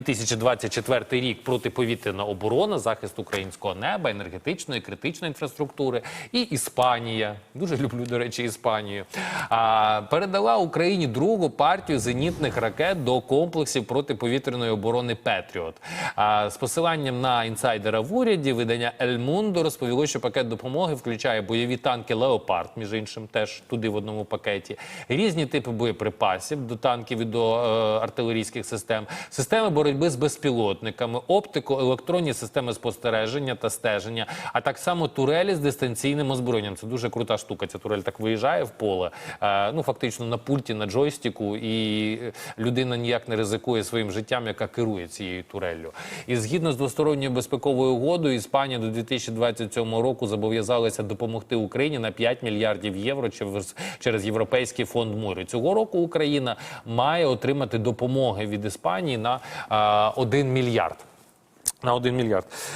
2024 рік протиповітряна оборона, захист українського неба, енергетичної, критичної інфраструктури і Іспанія. Дуже люблю, до речі, Іспанію. А, передала Україні другу партію зенітних ракет до комплексів протиповітряної оборони Петріот. А, з посиланням на інсайдера в уряді видання Ель Мундо розповіло, що пакет допомоги включає бойові танки Леопард, між іншим, теж туди в одному пакеті, різні типи боєприпасів до танків і до е, артилерійських систем, системи боротьби з безпілотниками, оптику, електронні системи спостереження та стеження, а так само турелі з дистанційним озброєнням. Це дуже крута штука. Ця турель так виїжджає в поле, е, ну фактично на пульті, на джойстику, і людина ніяк не ризикує своїм життям, яка керує цією туреллю. І згідно з двосторонньою безпековою угодою, Іспанія до 2027 року зобов'язалася допомогти Україні на 5 мільярдів євро через, через Європейський фонд миру. Цього року Україна має отримати допомоги від Іспанії на а, 1 мільярд. На 1 мільярд.